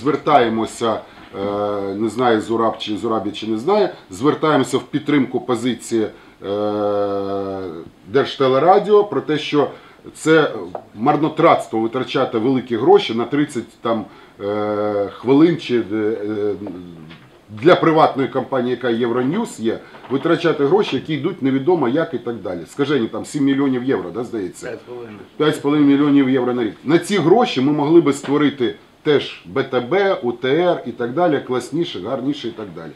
Звертаємося, е, не знаю, Зураб чи Зурабі чи не знає, звертаємося в підтримку позиції е, Держтелерадіо про те, що це марнотратство витрачати великі гроші на 30 там, е, хвилин чи для приватної компанії, яка Євроньюз є, витрачати гроші, які йдуть невідомо як і так далі. Скажені там 7 мільйонів євро, да, здається. 5,5 мільйонів євро на рік. На ці гроші ми могли би створити теж БТБ, УТР і так далі, класніше, гарніше і так далі.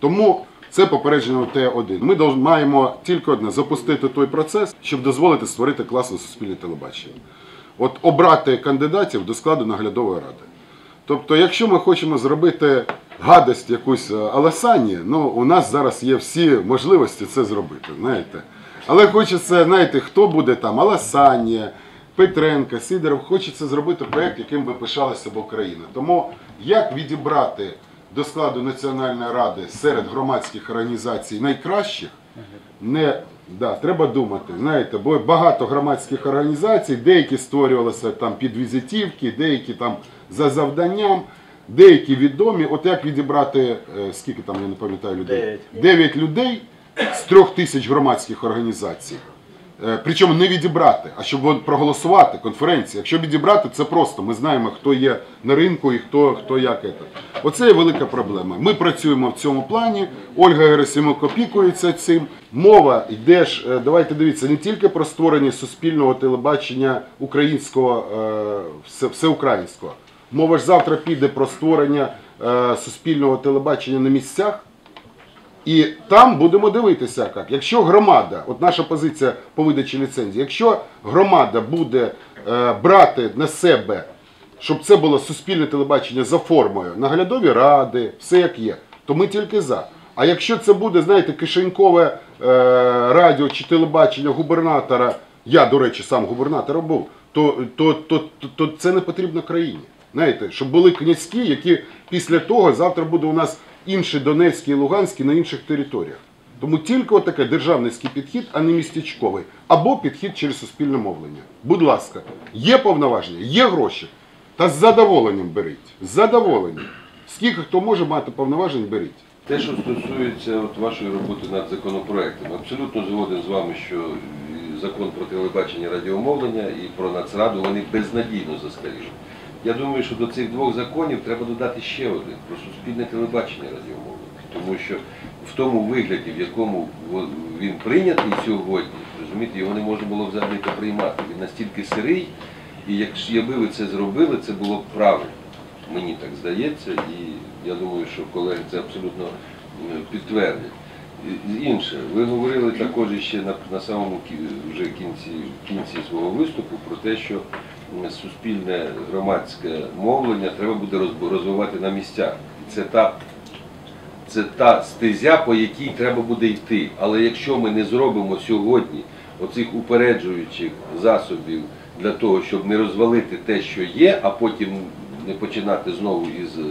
Тому це попередження Т1. Ми маємо тільки одне запустити той процес, щоб дозволити створити класне суспільне телебачення. От обрати кандидатів до складу наглядової ради. Тобто, якщо ми хочемо зробити гадость якусь е, Аласані, ну у нас зараз є всі можливості це зробити, знаєте. Але хочеться, знаєте, хто буде там Аласанія, Петренко, Сидоров, хочеться зробити проєкт, яким би пишалася б Україна. Тому як відібрати до складу Національної ради серед громадських організацій найкращих, не да, треба думати. Знаєте, бо багато громадських організацій, деякі створювалися там під візитівки, деякі там за завданням, деякі відомі. От як відібрати, е, скільки там, я не пам'ятаю людей? Дев'ять людей з трьох тисяч громадських організацій. Е, Причому не відібрати, а щоб проголосувати конференції. Якщо відібрати, це просто. Ми знаємо, хто є на ринку і хто, хто як. Це. Оце є велика проблема. Ми працюємо в цьому плані. Ольга Герасимук опікується цим. Мова йде ж, е, давайте дивіться, не тільки про створення суспільного телебачення українського, е, всеукраїнського. Мова ж завтра піде про створення суспільного телебачення на місцях. І там будемо дивитися, як. Якщо громада, от наша позиція по видачі ліцензії, якщо громада буде е, брати на себе, щоб це було суспільне телебачення за формою, наглядові ради, все як є, то ми тільки за. А якщо це буде, знаєте, кишенькове е, радіо чи телебачення губернатора, я, до речі, сам губернатором був, то, то, то, то, то це не потрібно країні. Знаєте, щоб були князькі, які після того завтра буде у нас інші Донецькі і Луганські на інших територіях. Тому тільки отаке державницький підхід, а не містечковий, або підхід через суспільне мовлення. Будь ласка, є повноваження, є гроші. Та з задоволенням беріть. З задоволенням. Скільки хто може мати повноважень, беріть. Те, що стосується от вашої роботи над законопроектом, абсолютно згоден з вами, що закон про телебачення радіомовлення і про нацраду вони безнадійно застаріли. Я думаю, що до цих двох законів треба додати ще один про суспільне телебачення радіомовлення. Тому що в тому вигляді, в якому він прийнятий сьогодні, розумієте, його не можна було взагалі приймати. Він настільки сирий, і якщо ви це зробили, це було б правильно. Мені так здається, і я думаю, що колеги це абсолютно е, підтвердять. Інше, ви говорили також ще на, на самому вже кінці, кінці свого виступу про те, що суспільне громадське мовлення треба буде розвивати на місцях. Це та, це та стезя, по якій треба буде йти. Але якщо ми не зробимо сьогодні оцих упереджуючих засобів для того, щоб не розвалити те, що є, а потім не починати знову із, е,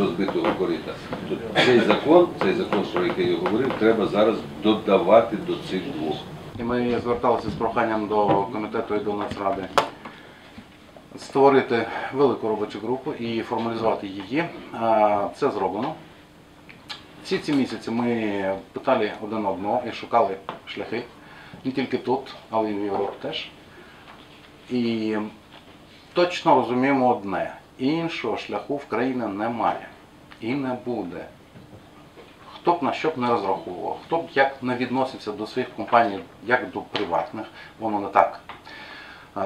розбитого корита, то цей закон, цей закон, про який я говорив, треба зараз додавати до цих двох. І ми зверталися з проханням до комітету і до Нацради створити велику робочу групу і формалізувати її. Це зроблено. Всі ці місяці ми питали один одного і шукали шляхи. Не тільки тут, але й в Європі теж. І точно розуміємо одне: іншого шляху в країні немає і не буде. Хто б на що б не розраховував, хто б як не відносився до своїх компаній, як до приватних, воно не так.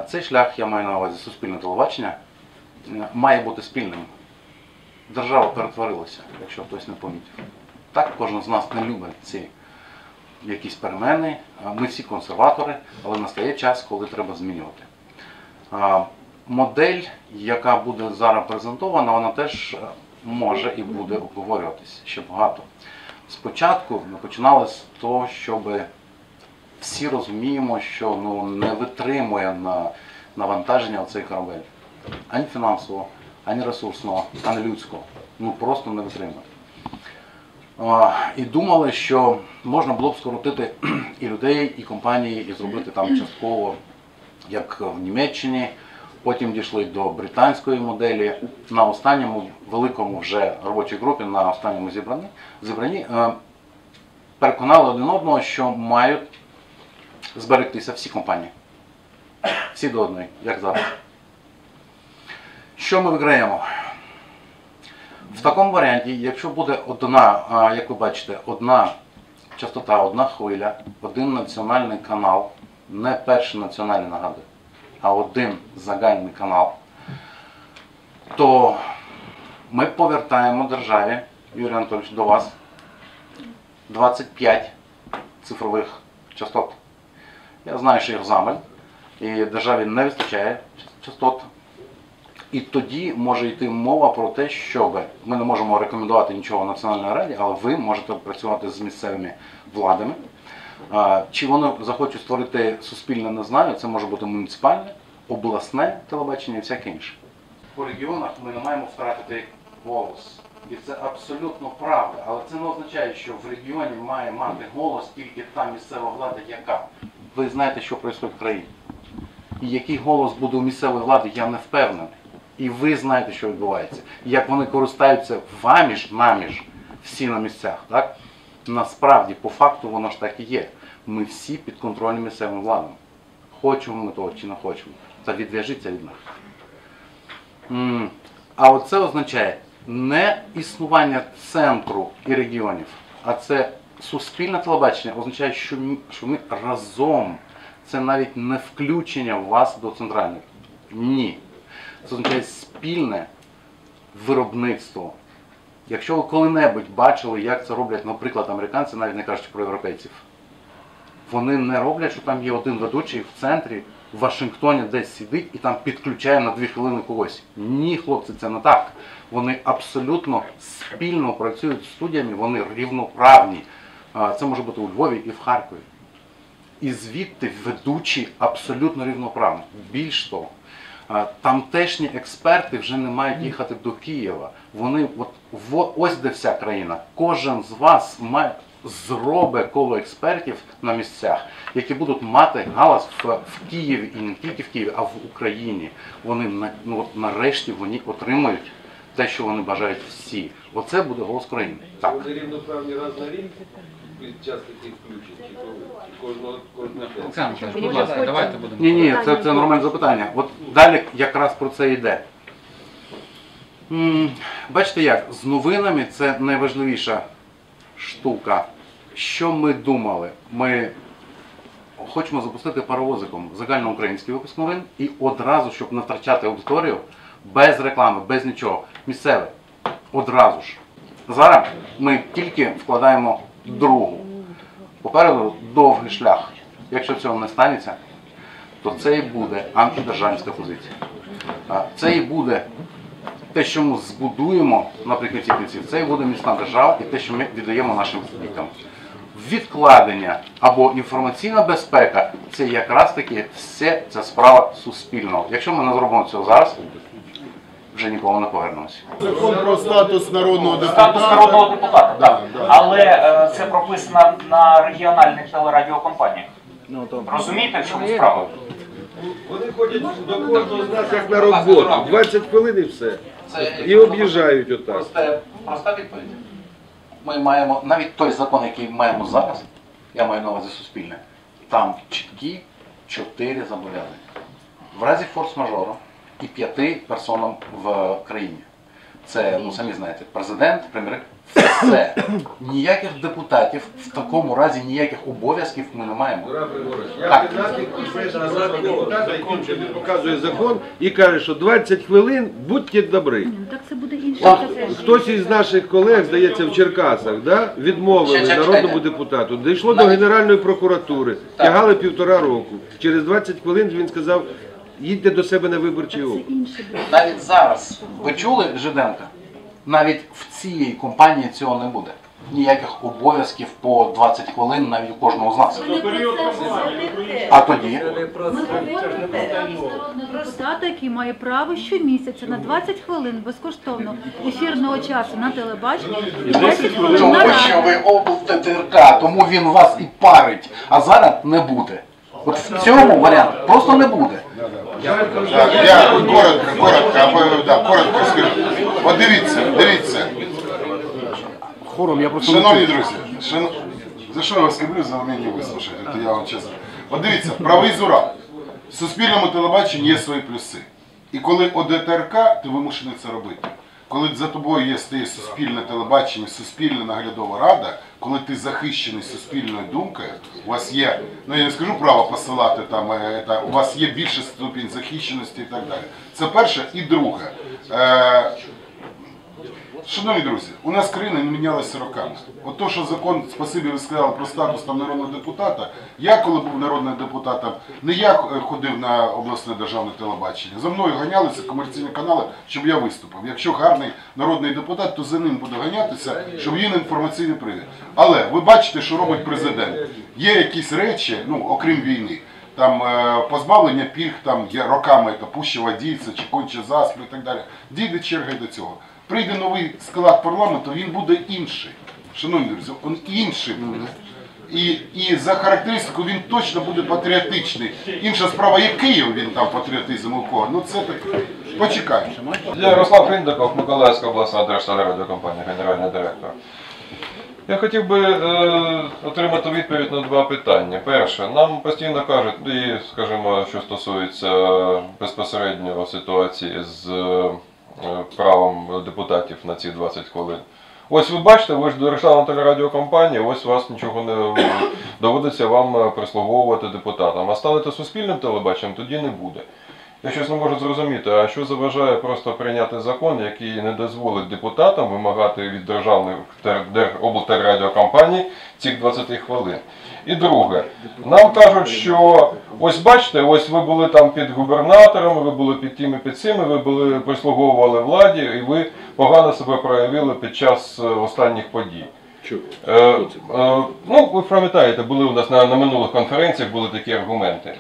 Цей шлях, я маю на увазі суспільне телебачення, має бути спільним. Держава перетворилася, якщо хтось не помітив. Так, кожен з нас не любить ці якісь перемени. Ми всі консерватори, але настає час, коли треба змінювати. Модель, яка буде зараз презентована, вона теж може і буде обговорюватися ще багато. Спочатку ми починали з того, щоб всі розуміємо, що ну, не витримує на навантаження цей корабель. Ані фінансово, ані ресурсного, ані людського. Ну просто не витримує. І думали, що можна було б скоротити і людей, і компанії, і зробити там частково, як в Німеччині, Потім дійшли до британської моделі. На останньому великому вже робочій групі, на останньому зібранні, зібранні е, переконали один одного, що мають зберегтися всі компанії. Всі до одної, як зараз. Що ми виграємо? В такому варіанті, якщо буде одна, а, як ви бачите, одна частота, одна хвиля, один національний канал, не перший національний нагадую, а один загальний канал, то ми повертаємо державі, Юрій Анатолійович, до вас 25 цифрових частот. Я знаю, що їх замаль, і державі не вистачає частот. І тоді може йти мова про те, щоб ми не можемо рекомендувати нічого Національній раді, але ви можете працювати з місцевими владами. Чи вони захочуть створити суспільне, не знаю. Це може бути муніципальне, обласне телебачення і всяке інше. У регіонах ми не маємо втратити голос. І це абсолютно правда. Але це не означає, що в регіоні має мати голос тільки та місцева влада, яка. Ви знаєте, що відбувається в країні. І який голос буде у місцевої влади, я не впевнений. І ви знаєте, що відбувається. І Як вони користаються ваміж, наміж, всі на місцях, так? Насправді, по факту, воно ж так і є. Ми всі під контролем місцевим владам. Хочемо ми того чи не хочемо. Та відв'яжіться від нас. А оце означає не існування центру і регіонів, а це суспільне телебачення означає, що ми разом. Це навіть не включення вас до центральних. Ні. Це означає спільне виробництво. Якщо ви коли-небудь бачили, як це роблять, наприклад, американці, навіть не кажучи про європейців, вони не роблять, що там є один ведучий в центрі, в Вашингтоні десь сидить і там підключає на дві хвилини когось. Ні, хлопці, це не так. Вони абсолютно спільно працюють з студіями, вони рівноправні. Це може бути у Львові і в Харкові. І звідти ведучі абсолютно рівноправні. Більш того, тамтешні експерти вже не мають їхати до Києва. Вони от во- ось де вся країна. Кожен з вас має зробить коло експертів на місцях, які будуть мати галас в, в Києві і не тільки в Києві, а в Україні. Вони на- ну, от нарешті вони отримають те, що вони бажають всі. Оце буде голос країни. Так. Вони рівноправні раз на рік під час таких включень, чи кожного кожного? Олександр Миколаївич, будь ласка, давайте будемо. Ні, ні, це, це нормальне запитання. От далі якраз про це йде. М, Бачите як, з новинами це найважливіша штука. Що ми думали? Ми хочемо запустити паровозиком загальноукраїнський випуск новин і одразу, щоб не втрачати аудиторію, без реклами, без нічого. Місцеве. Одразу ж. Зараз ми тільки вкладаємо другу. Попереду довгий шлях. Якщо цього не станеться, то це і буде антидержавницька позиція. Це і буде те, що ми збудуємо наприкінці кінців, це і буде міцна держава і те, що ми віддаємо нашим дітям. Відкладення або інформаційна безпека це якраз таки все ця справа суспільного. Якщо ми не зробимо цього зараз, вже ніколи не повернемося. Закон про статус народного депутата. Статус народного депутата, так. да. Але е, це прописано на регіональних телерадіокомпаніях. Розумієте, в чому справа? Вони ходять до кожного з нас як на роботу. 20 хвилин і все. І об'їжджають отак. Проста, проста відповідь. Ми маємо навіть той закон, який маємо зараз, я маю на увазі суспільне, там чіткі чотири зобов'язання. В разі форс-мажору і п'яти персонам в країні. Це, ну самі знаєте, президент, прем'єр, все. Ніяких депутатів в такому разі ніяких обов'язків ми не маємо. Я Так. 15 прийшов на депутата, який показує закон і каже, що 20 хвилин будьте добрі. Ну, Так це буде категорія. Хтось із наших колег, здається, в Черкасах, да, відмовили народному депутату. Дійшло до Генеральної прокуратури, тягали півтора року. Через 20 хвилин він сказав, їдьте до себе на виборчий округ. Навіть зараз, ви чули Жиденка? Навіть в цій компанії цього не буде. Ніяких обов'язків по 20 хвилин навіть у кожного з нас. А тоді Депутата, який має право щомісяця на 20 хвилин безкоштовно ефірного часу на телебаченні і 10 хвилин тому що ви облТТРК, тому він вас і парить. А зараз не буде. От в цьому варіант просто не буде. Так, я коротко, коротко, або, да, коротко скажу. От дивіться, дивіться. Хором я просто Шановні друзі, шано... за що я вас люблю, за вміння вислухати, то я вам чесно. От дивіться, правий зура. В суспільному телебаченні є свої плюси. І коли ОДТРК, ти вимушений це робити. Коли за тобою є стає суспільне телебачення, суспільна наглядова рада, коли ти захищений суспільною думкою, у вас є, ну я не скажу право посилати там, е, та, у вас є більше ступінь захищеності і так далі. Це перше. І друге. Е, Шановні друзі, у нас країна не мінялася роками. От то, що закон, спасибі, ви сказали про статус там народного депутата. Я, коли був народним депутатом, не я ходив на обласне державне телебачення. За мною ганялися комерційні канали, щоб я виступив. Якщо гарний народний депутат, то за ним буде ганятися, щоб він інформаційний привід. Але ви бачите, що робить президент. Є якісь речі, ну окрім війни. Там е, позбавлення пільг там є роками це пуще водійця чи конче заспи і так далі. Дійде черга й до цього. Прийде новий склад парламенту, він буде інший. Шановні друзі, він інший буде. І, і за характеристику він точно буде патріотичний. Інша справа, який він там патріотизм у кого. Ну це так. Почекаємо. Ярослав Хриндаков, Миколаївська обласна держтелерадіокомпанія, генеральний директор. Я хотів би е, отримати відповідь на два питання. Перше, нам постійно кажуть, і, скажімо, що стосується безпосередньо ситуації з е, правом депутатів на ці 20 хвилин. Ось ви бачите, ви ж державна телерадіокомпанія, ось вас нічого не доводиться вам е, прислуговувати депутатам. А станете суспільним телебаченням, тоді не буде. Я щось не можу зрозуміти, а що заважає просто прийняти закон, який не дозволить депутатам вимагати від державних тер- цих 20 хвилин. І друге, нам кажуть, що ось бачите, ось ви були там під губернаторами, ви були під тими під цими, ви були прислуговували владі, і ви погано себе проявили під час е, останніх подій. Е, е, ну, ви пам'ятаєте, були у нас на, на минулих конференціях були такі аргументи.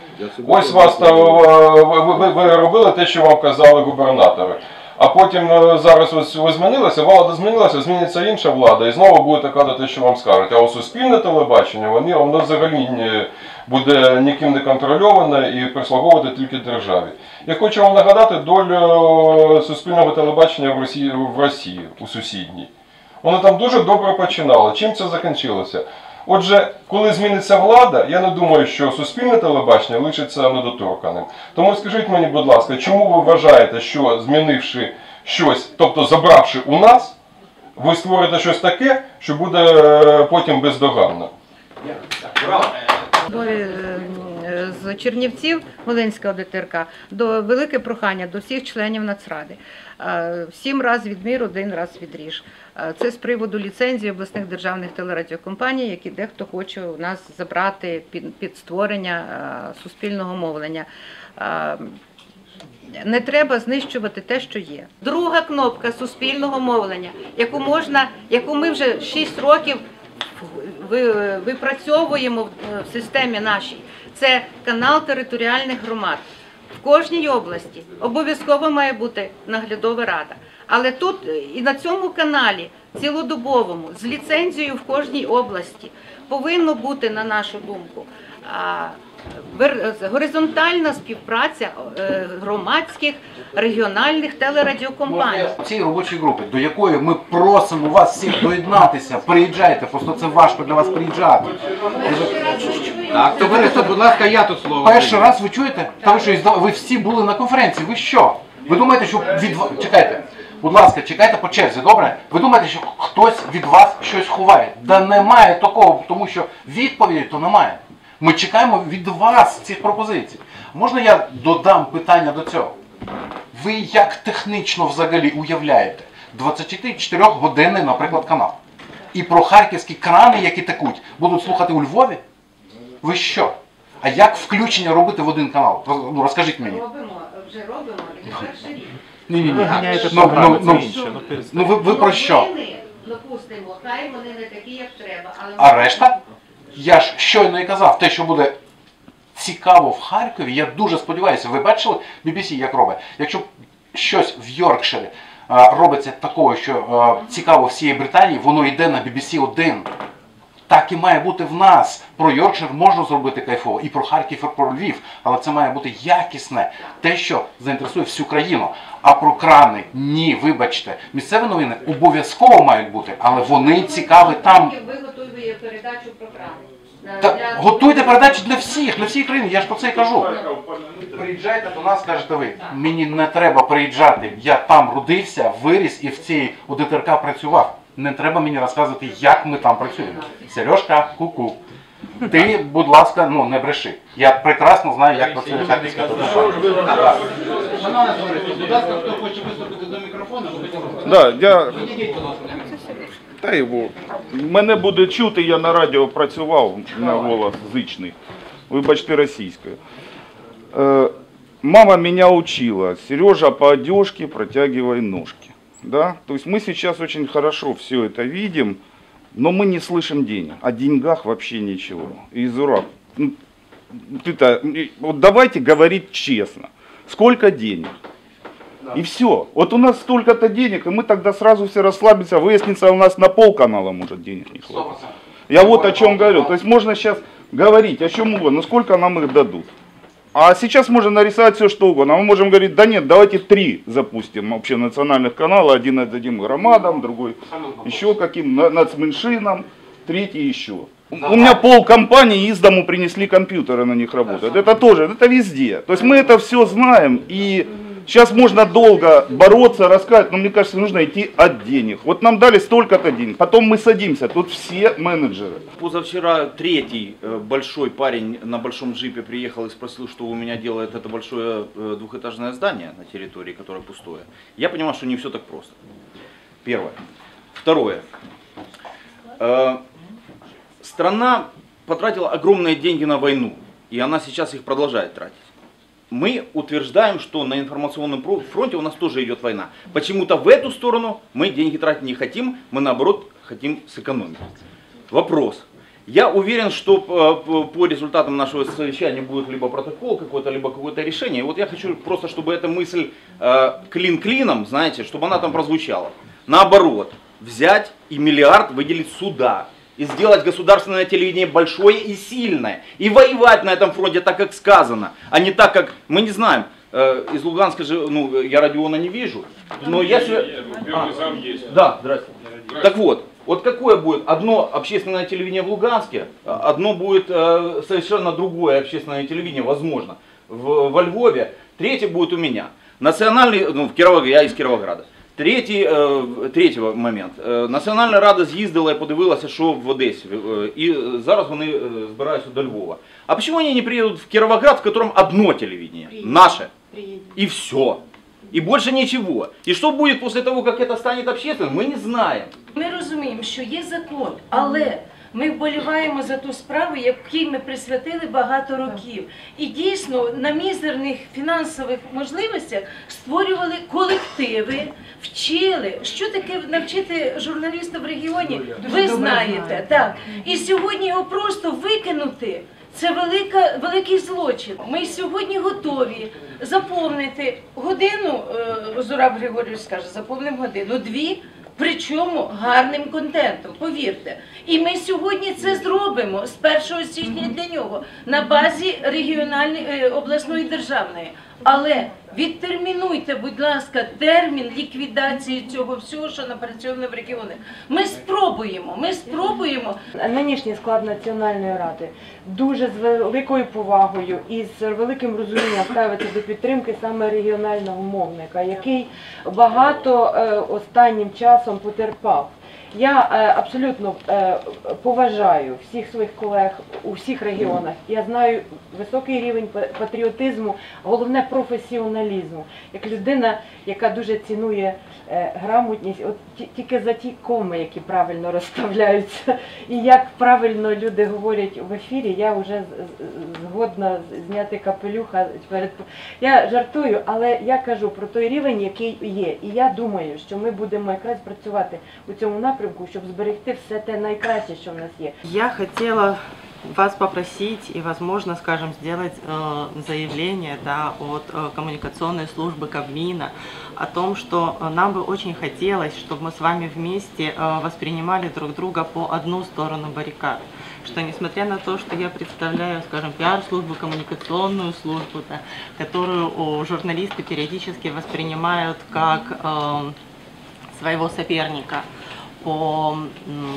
Ось вас та, е, ви, ви, ви робили те, що вам казали губернатори. А потім е, зараз ось ви змінилися, влада змінилася, зміниться інша влада, і знову будете казати, те, що вам скажуть. А у суспільне телебачення вони, воно взагалі не буде ніким не контрольоване і прислуговувати тільки державі. Я хочу вам нагадати долю суспільного телебачення в Росії, в Росії у сусідній. Вони там дуже добре починали. Чим це закінчилося? Отже, коли зміниться влада, я не думаю, що суспільне телебачення лишиться недоторканим. Тому скажіть мені, будь ласка, чому ви вважаєте, що змінивши щось, тобто забравши у нас, ви створите щось таке, що буде е, потім бездоганно? Любові, е, з Чернівців Волинського ДТРК до велике прохання до всіх членів Нацради. Е, Сім раз відмір, один раз відріж. Е, Це з приводу ліцензії обласних державних телерадіокомпаній, які дехто хоче у нас забрати під, під створення е, суспільного мовлення. Не треба знищувати те, що є. Друга кнопка суспільного мовлення, яку можна, яку ми вже 6 років випрацьовуємо в е, системі нашій. Це канал територіальних громад. В кожній області обов'язково має бути наглядова рада. Але тут е, і на цьому каналі цілодобовому з ліцензією в кожній області повинно бути, на нашу думку, горизонтальна співпраця е, громадських регіональних телерадіокомпаній. В цій робочій групі, до якої ми просимо вас всіх доєднатися, приїжджайте, просто це важко для вас приїжджати. Так, товариство, будь ласка, я тут слово. Перший раз ви чуєте? Та ви що, ви всі були на конференції, ви що? Ви думаєте, що від чекайте, будь ласка, чекайте по черзі, добре? Ви думаєте, що хтось від вас щось ховає? Да немає такого, тому що відповіді то немає. Ми чекаємо від вас цих пропозицій. Можна я додам питання до цього? Ви як технічно взагалі уявляєте 24-годинний, наприклад, канал? І про харківські крани, які текуть, будуть слухати у Львові? Ви що? А як включення робити в один канал? Ну розкажіть мені. Робимо, вже робимо, і не перший рік. Ні, ні, ні. Ну, ну, ну, інше, ну, ну ви, ви про що? Новини, Допустимо, хай вони не такі, як треба, але А решта? Я ж щойно і казав, те, що буде цікаво в Харкові, я дуже сподіваюся, ви бачили BBC, як робить? Якщо щось в Йоркширі робиться такого, що цікаво всієї Британії, воно йде на BBC 1. Так і має бути в нас. Про Йоркшир можна зробити кайфово, і про Харків, і про Львів, але це має бути якісне, те, що заінтересує всю країну. А про крани ні, вибачте, місцеві новини обов'язково мають бути, але вони цікаві там. Ви готуєте передачу програми. Та готуйте передачі для всіх, для всієї країни, я ж про це і кажу. Приїжджайте до нас, кажете ви. Мені не треба приїжджати. Я там родився, виріс і в цій УДТРК працював. Не треба мені розказувати, як ми там працюємо. Сережка, ку-ку. Ти, будь ласка, ну не бреши. Я прекрасно знаю, як працює харківська телебачення. Шановне товариство, будь ласка, хто хоче виступити до Да, я підійдіть, будь ласка. та його. Мене буде чути, я на радіо працював на голос зичний. Вибачте, російською. Е, мама меня учила, Сережа по одежке протягивай ножки. Да? То есть мы сейчас очень хорошо все это видим, но мы не слышим денег. О деньгах вообще ничего. И Зураб, ну, ты-то, вот давайте говорить честно. Сколько денег? И все. Вот у нас столько-то денег, и мы тогда сразу все расслабимся. Выяснится, у нас на полканала может денег не хватит. Я вот о чем говорю. То есть можно сейчас говорить о чем угодно, но сколько нам их дадут. А сейчас можно нарисовать все что угодно. А мы можем говорить, да нет, давайте три запустим вообще национальных канала. Один отдадим громадам, другой еще каким, на- нацменьшинам, третий еще. У у меня пол компании из дому принесли компьютеры, на них работают. Это тоже, это везде. То есть мы это все знаем и сейчас можно долго бороться, рассказывать, но мне кажется, нужно идти от денег. Вот нам дали столько-то денег, потом мы садимся, тут все менеджеры. Позавчера третий э, большой парень на большом джипе приехал и спросил, что у меня делает это большое э, двухэтажное здание на территории, которое пустое. Я понимаю, что не все так просто. Первое. Второе. Э, Страна потратила огромные деньги на войну, и она сейчас их продолжает тратить. Мы утверждаем, что на информационном фронте у нас тоже идет война. Почему-то в эту сторону мы деньги тратить не хотим, мы наоборот хотим сэкономить. Вопрос. Я уверен, что э, по результатам нашего совещания будет либо протокол какой-то, либо какое-то решение. Вот я хочу просто, чтобы эта мысль э, клин клином, знаете, чтобы она там прозвучала. Наоборот, взять и миллиард выделить сюда И сделать государственное телевидение большое и сильное. И воевать на этом фронте так, как сказано. А не так, как мы не знаем. э, Из Луганска же, ну, я Родиона не вижу. Но я... се- А, Да, здрасте. Так вот, вот какое будет одно общественное телевидение в Луганске, а одно будет э, совершенно другое общественное телевидение, возможно, в, во Львове, третье будет у меня. Национальный, ну, в Кіровограді, я із Кіровограда. Третій, е, третій момент. Е, Національна рада з'їздила і подивилася, що в Одесі. Е, І зараз вони е, збираються до Львова. А почему они не приедут в Кировоград, в котором одно телевидение? Наше. И все. И больше ничего. И что будет после того, как это станет общественным, мы не знаем. Ми розуміємо, що є закон, але ми вболіваємо за ту справу, якій ми присвятили багато років. І дійсно на мізерних фінансових можливостях створювали колективи, вчили. Що таке навчити журналіста в регіоні? Ви знаєте, так. І сьогодні його просто викинути. Це велика, великий злочин. Ми сьогодні готові заповнити годину, е, Зураб Григорійович скаже, заповнимо годину, дві, причому гарним контентом, повірте. І ми сьогодні це зробимо з 1 січня для нього на базі регіональної е, обласної державної. Але відтермінуйте, будь ласка, термін ліквідації цього всього, що напрацьовано в регіонах. Ми спробуємо, ми спробуємо. Нинішній склад Національної ради дуже з великою повагою і з великим розумінням ставиться до підтримки саме регіонального мовника, який багато е, останнім часом потерпав. Я е, абсолютно е, поважаю всіх своїх колег у всіх регіонах. Я знаю високий рівень патріотизму, головне професіоналізму. Як людина, яка дуже цінує е, грамотність, от ті- тільки за ті коми, які правильно розставляються, і як правильно люди говорять в ефірі, я вже згодна зняти капелюха перед я жартую, але я кажу про той рівень, який є. І я думаю, що ми будемо якраз працювати у цьому напрямку, щоб зберегти все те найкраще, що в нас є. Я хотела вас попросить и, возможно, скажем, сделать э, заявление да, от э, коммуникационной службы Кабмина о том, что э, нам бы очень хотелось, чтобы мы с вами вместе э, воспринимали друг друга по одну сторону баррикад. Что несмотря на то, что я представляю, скажем, пиар-службу, коммуникационную службу, да, которую о, журналисты периодически воспринимают как э, своего соперника по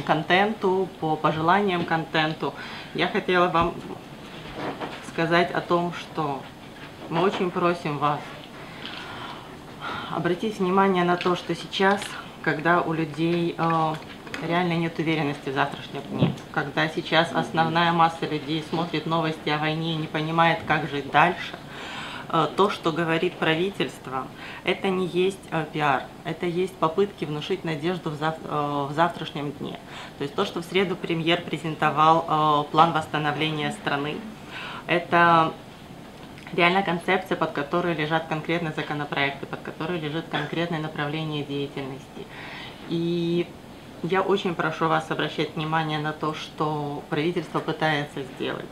контенту, по пожеланиям контенту, я хотела вам сказать о том, что мы очень просим вас обратить внимание на то, что сейчас, когда у людей э, реально нет уверенности в завтрашнем дне, когда сейчас основная масса людей смотрит новости о войне и не понимает, как жить дальше, то, что говорит правительство, это не есть э, пиар, это есть попытки внушить надежду в, зав- э, в завтрашнем дне. То есть то, что в среду премьер презентовал э, план восстановления страны, это реально концепция, под которой лежат конкретные законопроекты, под которой лежит конкретное направление деятельности. И я очень прошу вас обращать внимание на то, что правительство пытается сделать.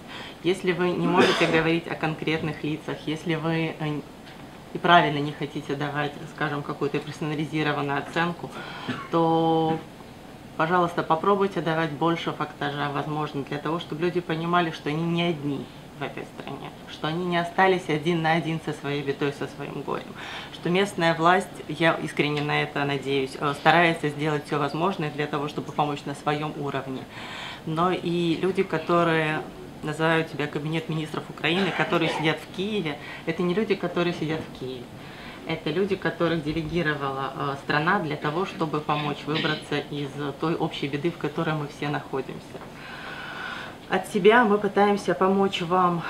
Если вы не можете говорить о конкретных лицах, если вы э, и правильно не хотите давать, скажем, какую-то персонализированную оценку, то, пожалуйста, попробуйте давать больше фактажа, возможно, для того, чтобы люди понимали, что они не одни в этой стране, что они не остались один на один со своей бедой, со своим горем, что местная власть, я искренне на это надеюсь, э, старается сделать все возможное для того, чтобы помочь на своем уровне. Но и люди, которые называют себя кабинет министров Украины, которые сидят в Киеве, это не люди, которые сидят в Киеве. Это люди, которых делегировала э, страна для того, чтобы помочь выбраться из э, той общей беды, в которой мы все находимся. От себя мы пытаемся помочь вам,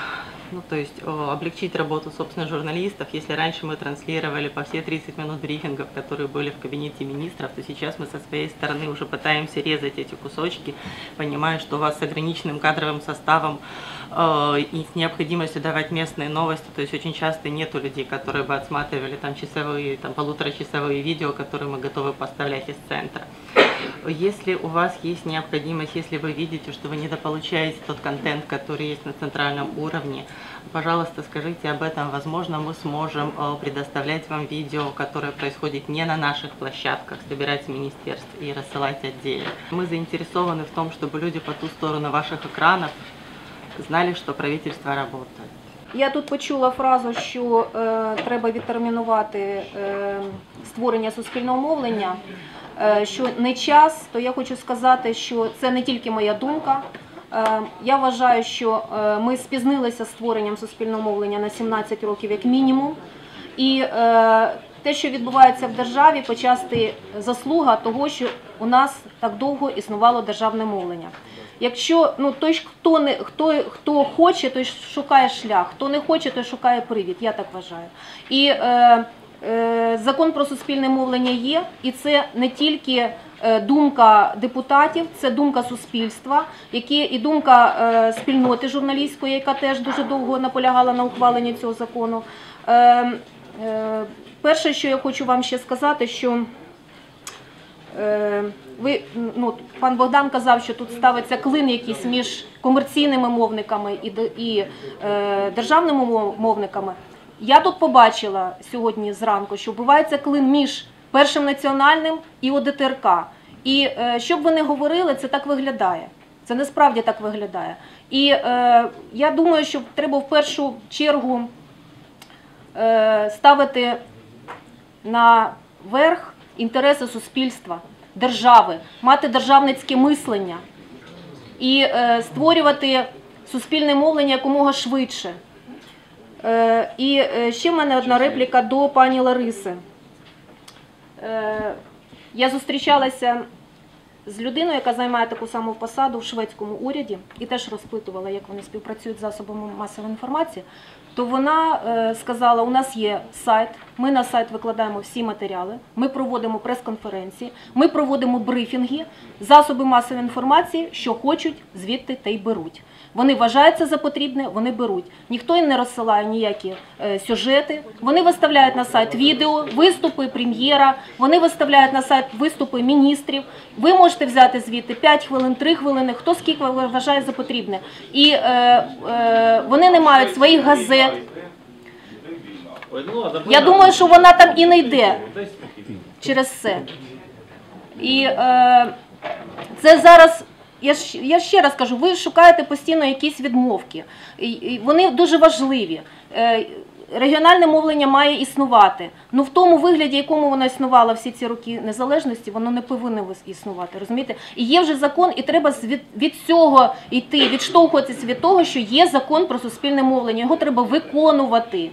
ну, то есть э, облегчить работу, собственно, журналистов. Если раньше мы транслировали по все 30 минут брифингов, которые были в кабинете министров, то сейчас мы со своей стороны уже пытаемся резать эти кусочки, понимая, что у вас с ограниченным кадровым составом э, и с необходимостью давать местные новости, то есть очень часто нету людей, которые бы отсматривали там часовые, там полуторачасовые видео, которые мы готовы поставлять из центра. Если у вас есть необходимость, если вы видите, что вы недополучаете тот контент, который есть на центральном уровне, пожалуйста, скажите об этом. Возможно, мы сможем э, предоставлять вам видео, которое происходит не на наших площадках, собирать с министерств и рассылать отдельно. Мы заинтересованы в том, чтобы люди по ту сторону ваших экранов знали, что правительство работает. Я тут почула фразу, що е, треба відтермінувати е, створення суспільного мовлення, е, Що не час, то я хочу сказати, що це не тільки моя думка. Е, я вважаю, що е, ми спізнилися з створенням суспільного мовлення на 17 років як мінімум. І е, те, що відбувається в державі, почасти заслуга того, що у нас так довго існувало державне мовлення. Якщо ну той, хто не хто, хто хоче, той шукає шлях, хто не хоче, той шукає привід. Я так вважаю. І е, е, закон про суспільне мовлення є, і це не тільки е, думка депутатів, це думка суспільства, які і думка е, спільноти журналістської, яка теж дуже довго наполягала на ухваленні цього закону. Е, е, перше, що я хочу вам ще сказати, що Е, Ви ну пан Богдан казав, що тут ставиться клин якийсь між комерційними мовниками і і е, державними мов- мовниками. Я тут побачила сьогодні зранку, що вбивається клин між першим національним і ОДТРК. І е, що б ви не говорили, це так виглядає. Це не справді так виглядає. І е, я думаю, що треба в першу чергу е, ставити на верх інтереси суспільства, держави, мати державницьке мислення і е, створювати суспільне мовлення якомога швидше. Е, і е, ще в мене одна репліка до пані Лариси. Е, я зустрічалася з людиною, яка займає таку саму посаду в шведському уряді, і теж розпитувала, як вони співпрацюють з засобами масової інформації. То вона сказала: у нас є сайт, ми на сайт викладаємо всі матеріали, ми проводимо прес-конференції, ми проводимо брифінги, засоби масової інформації, що хочуть, звідти та й беруть. Вони вважаються за потрібне, вони беруть. Ніхто їм не розсилає ніякі е, сюжети. Вони виставляють на сайт відео, виступи прем'єра, вони виставляють на сайт виступи міністрів. Ви можете взяти звідти 5 хвилин, 3 хвилини, хто скільки вважає за потрібне. І е, е, вони не мають своїх газет. Я думаю, що вона там і не йде через це. І е, це зараз. Я ж я ще раз кажу, ви шукаєте постійно якісь відмовки. Вони дуже важливі. Е, регіональне мовлення має існувати. Ну в тому вигляді, якому воно існувало всі ці роки незалежності, воно не повинно існувати. Розумієте? І є вже закон, і треба від, від цього йти, відштовхуватися від того, що є закон про суспільне мовлення. Його треба виконувати.